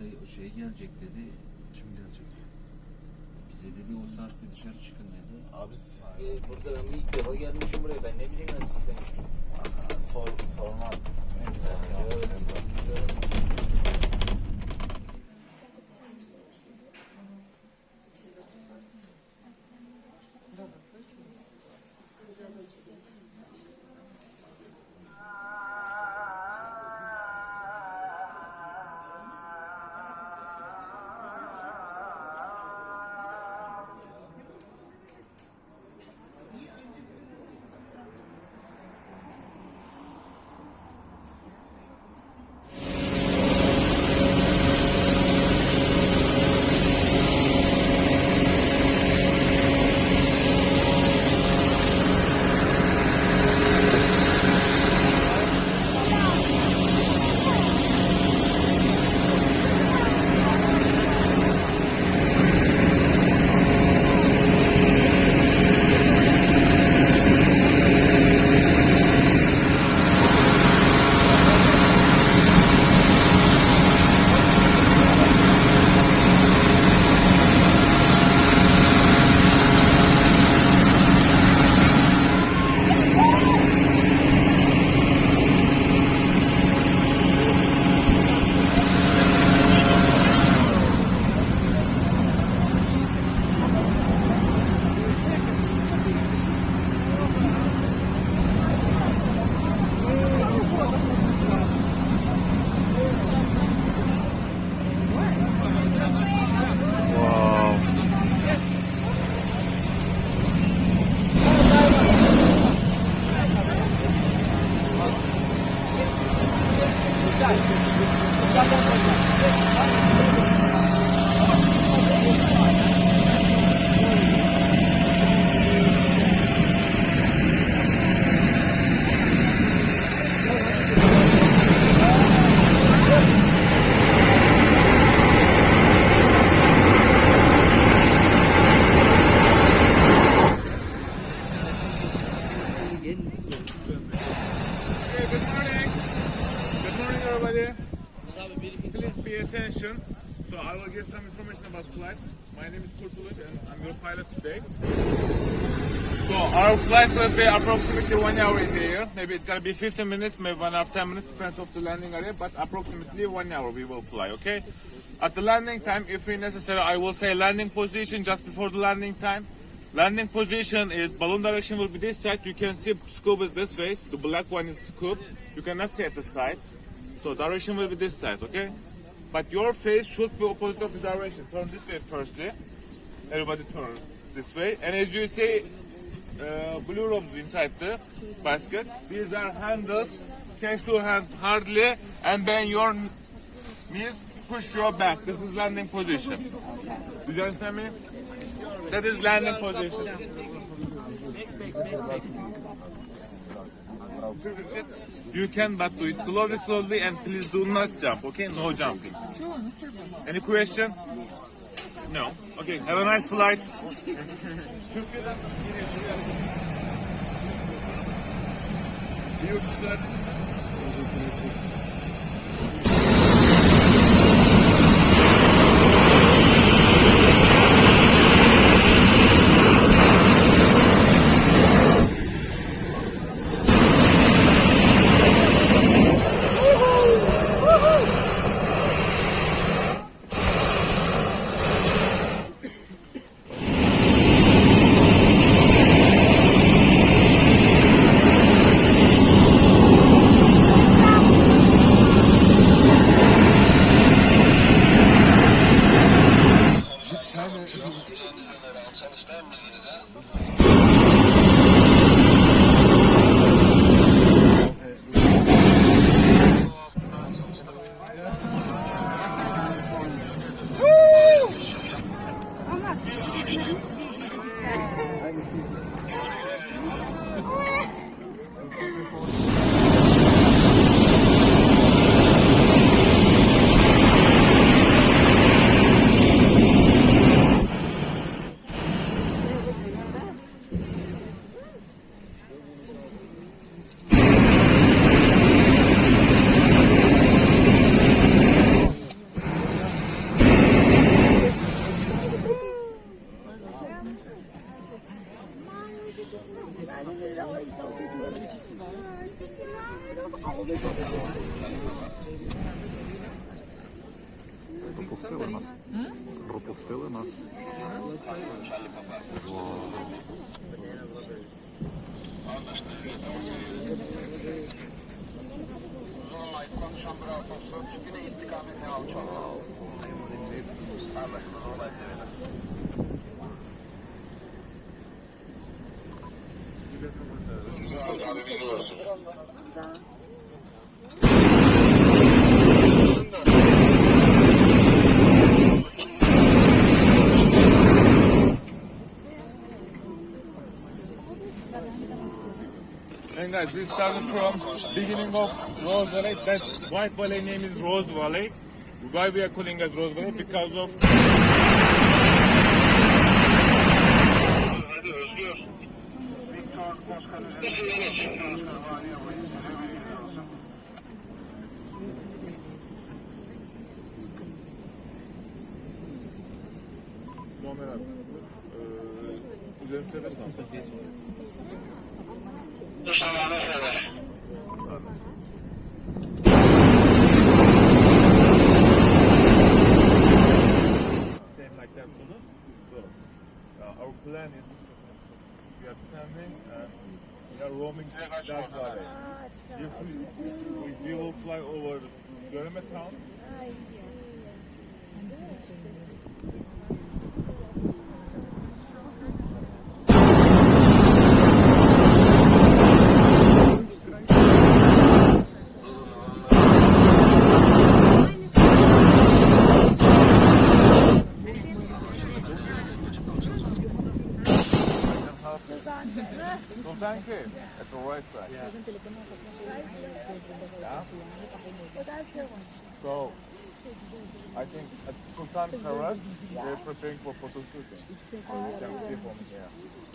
herhalde o şey gelecek dedi. Kim gelecek? Bize dedi o saatte dışarı çıkın dedi. Abi siz Ee, burada ben ilk defa gelmişim buraya. Ben ne bileyim nasıl istemiş. Aha, sor, sorma. Neyse. Evet. Okay, Today. So our flight will be approximately one hour in the air. Maybe it's gonna be 15 minutes, maybe one hour, 10 minutes, depends of the landing area, but approximately one hour we will fly, okay? At the landing time, if we necessary, I will say landing position just before the landing time. Landing position is balloon direction will be this side. You can see scoop is this way. The black one is scoop. You cannot see at the side. So direction will be this side, okay? But your face should be opposite of the direction. Turn this way firstly. Everybody turn this way. And as you see, uh, blue ropes inside the basket. These are handles. Catch two hand hardly and bend your knees. Push your back. This is landing position. Do you understand me? That is landing position. You can but do it slowly, slowly, and please do not jump. Okay, no jumping. Any question? No. Okay. Have a nice flight. Пропустили нас. Пропустили нас. Wow. And guys, we started from beginning of Rose Valley. That white valley name is Rose Valley. Why we are calling it Rose Valley? Because of Muammer abi. Ee, üzerim serbest mi? Same like that too, no? So, uh, our plan is we are descending and we are roaming that valley. If we, we, we will fly over Göreme town. They're preparing for photo shooting. You can see from here.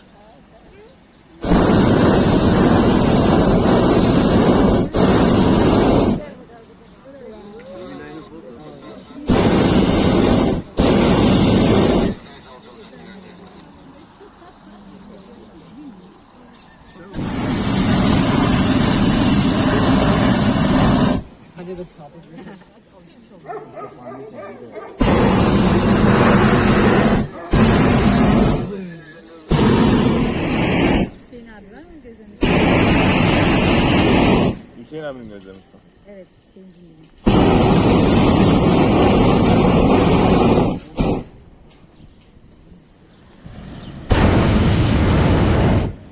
Hüseyin abinin gözlemişsin. Evet, senin.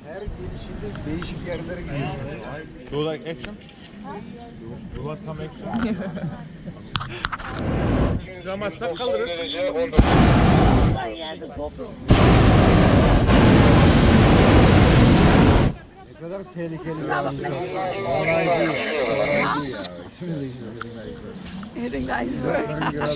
Her gelişinde değişik yerlere gidiyorsun. Do you like action? You want some action? Sinemazsak kalırız. Ne kadar tehlikeli bir insansın. Saraycı ya. Saraycı ya. Şimdi işte. Guys work. Ya.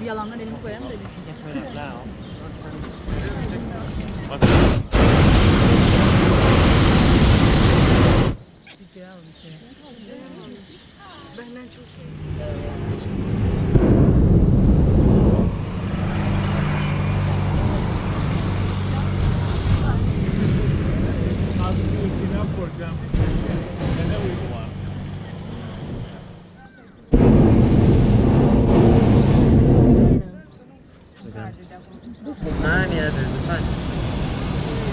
Bir yalandan elimi koyarım da elini çeker.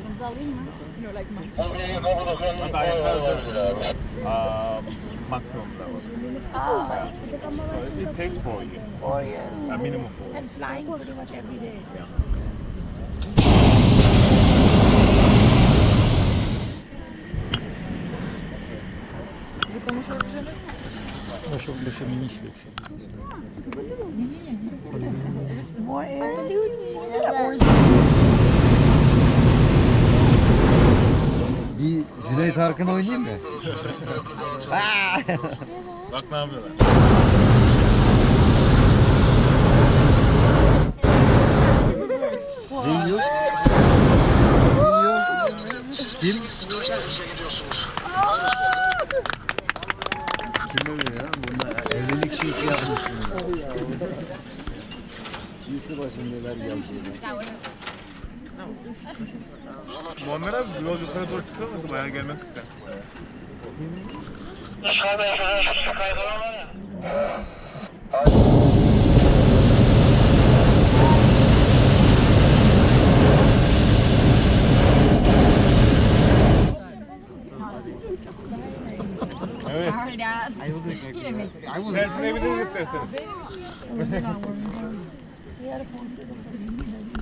Size alayım mı? No, maximum that it, takes four years. Four years. A minimum four. And flying pretty much every day. Yeah. Musiałby się mini ślepszy. Arkın oynayayım mı? Bak ne yapıyorlar. Geliyor. Geliyor. Kim? Kim oluyor ya? Bunlar evlilik şeysi yapmış bunlar. Birisi başındalar geldi. Muammer abi yol yukarı doğru çıkıyor mu? Bayağı gelmek ister. Evet. Tersinebiliriz isterseniz.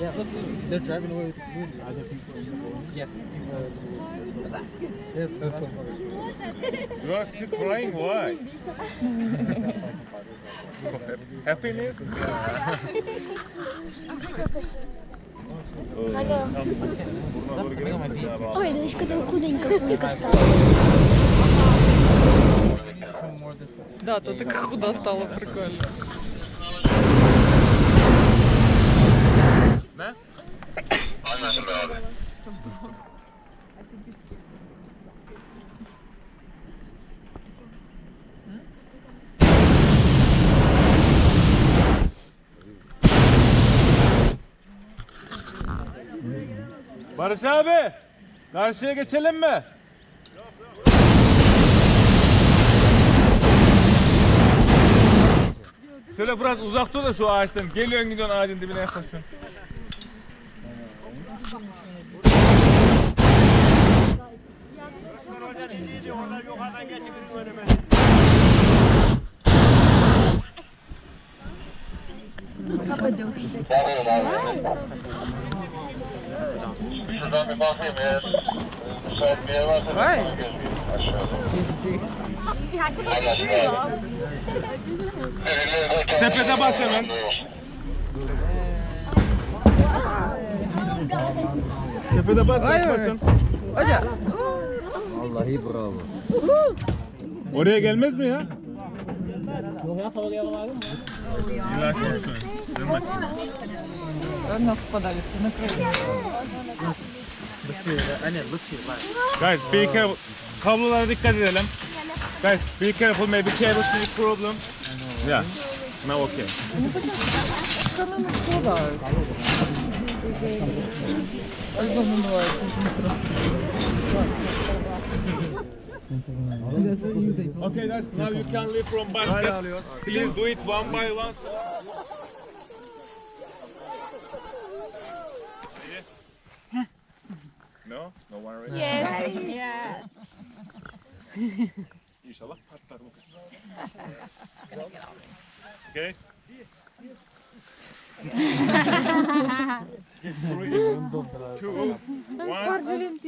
Yeah, look, they're driving away with other people. Yes, You are still crying, why? Happiness? Ой, Данечка, ты худенько, худенько стала. Да, то така худа стала прикольно. Ne? Barış abi, karşıya geçelim mi? Şöyle biraz uzak dur da şu ağaçtan. Geliyorsun gidiyorsun ağacın dibine yaklaşıyorsun. Sepete bas hemen. Sepete bas. basın. Vallahi bravo. Oraya gelmez mi ya? İlahi olsun. Gelmez. Нас впадались на краю. Guys, be careful. Kablolara dikkat edelim. Guys, be careful. Maybe cable need problem. Yeah. Now okay. Ось замивається з метро. Okay, guys. Now you can leave from basket. Please do it one by one. No? No one ready? Yes. İnşallah patlar bu. Okay? Three, two, one.